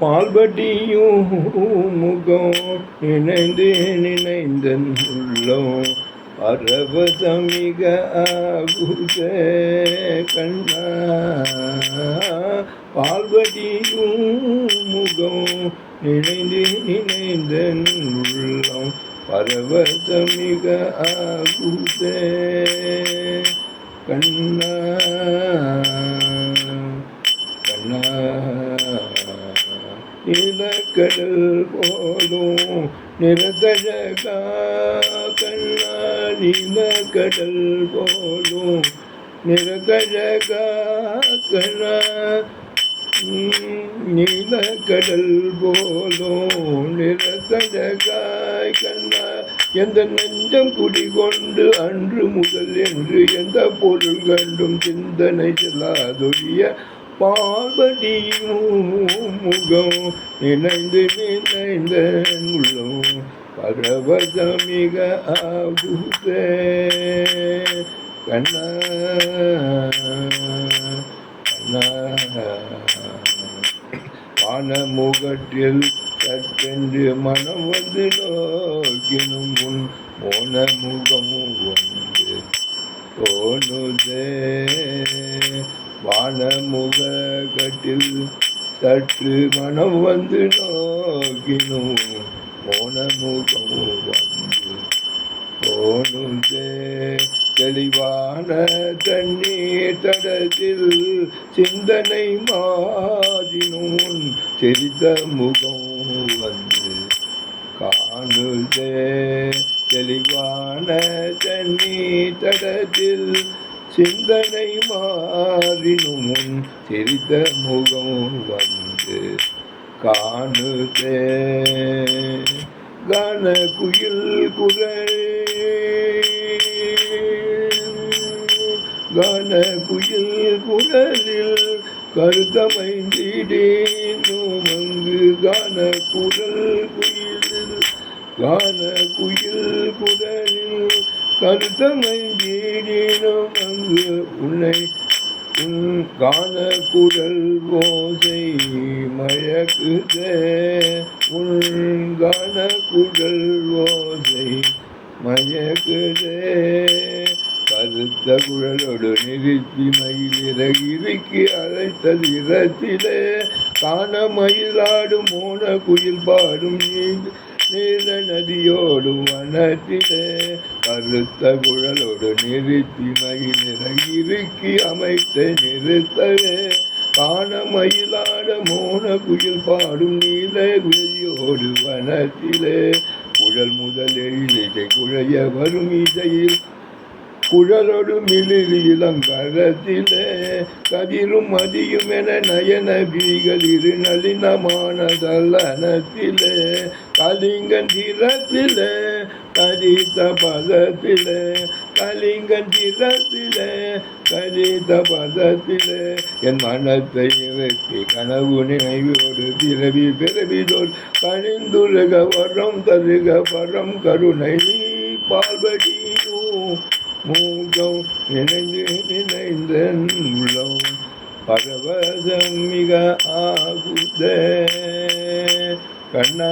பால்பட்டியும் முகம் நினைந்து நினைந்தன் உள்ளோம் பரவசமிக ஆகுத கண்ணா. பால்பட்டியும் முகம் நினைந்து நினைந்தன் உள்ளம் பரவசமிக ஆகுத கண்ணா. நிலக்கடல் போலும் நிறதழகா கண்ணா நிலக்கடல் போலும் நிறதழகா கண்ணா நீலக்கடல் போலும் நிறத்தழகாய் கண்ணா எந்த நெஞ்சம் குடிகொண்டு அன்று முதல் என்று எந்த பொருள் கண்டும் சிந்தனை செல்லாதொழிய பார்வதியும் முகம் இணைந்து நினைந்த உள்ளம் பரவசமிக ஆகுத கண்ணா கண்ணா. வானமுகற்றில் சற்றென்று மனம் வந்து நோக்கினும் உன் மோன முகமும் வந்து தோணுதே. வானமுக கட்டில் சற்று மனம் வந்து நோக்கினும் மோனமுகமும் வந்து தோணுதே தெளிவான தண்ணீர் தடத்தில் சிந்தனை மாறினோன் சிரித்த முகம் வந்து காணுதே. தெளிவான தண்ணீர் தடத்தில் சிந்தனை மாறினும் தெரிந்த முகம் வந்து காணுதே. கன குயில் குரல். கன குயில் குரலில் கருத்தமைந்திடேனும் அங்கு கன குரல் குயிலில் கன குயில் குரலில் கருத்தமை வீடினும் அங்கு உன்னை உன் காண குரல் ஓசை மயக்குதே. உன் காண குரல் ஓசை மயக்குதே. கருத்த குழலோடு நிறுத்தி மயில் இறகிறுக்கி அழைத்தல் இரத்திலே. காண மயிலாடும் மோன குயில் பாடும் நீர் நீல நதியோடு வனத்திலே. அறுத்த குழலோடு நிறுத்தி மயில் இறகிறுக்கி அமைத்த நிறுத்தவே காண மயிலாட மோன குயில் பாடும் நீல குழியோடு வனத்திலே குழல் முதல் எழிலிசை குழைய வரும் இசையில் குழலொடு மிளிர் இளங்கரத்திலே கதிரும் மதியும் என நயன பீகள் இரு நளினமான தலனத்திலே கலிங்கன் திறத்திலே கதித்த பதத்திலே கலிங்கன் திறத்திலே கதித்த பதத்திலே. என் மனத்தை இறக்கி கனவு நினைவோடு பிறவி பிறவிதோல் கணிந்துருக வரம் தருக வரம் கருணை நீ பால்படியும் மூகம் நினைந்து நினைந்தன் உள்ளம் பரவசம் மிக ஆகுத. கண்ணா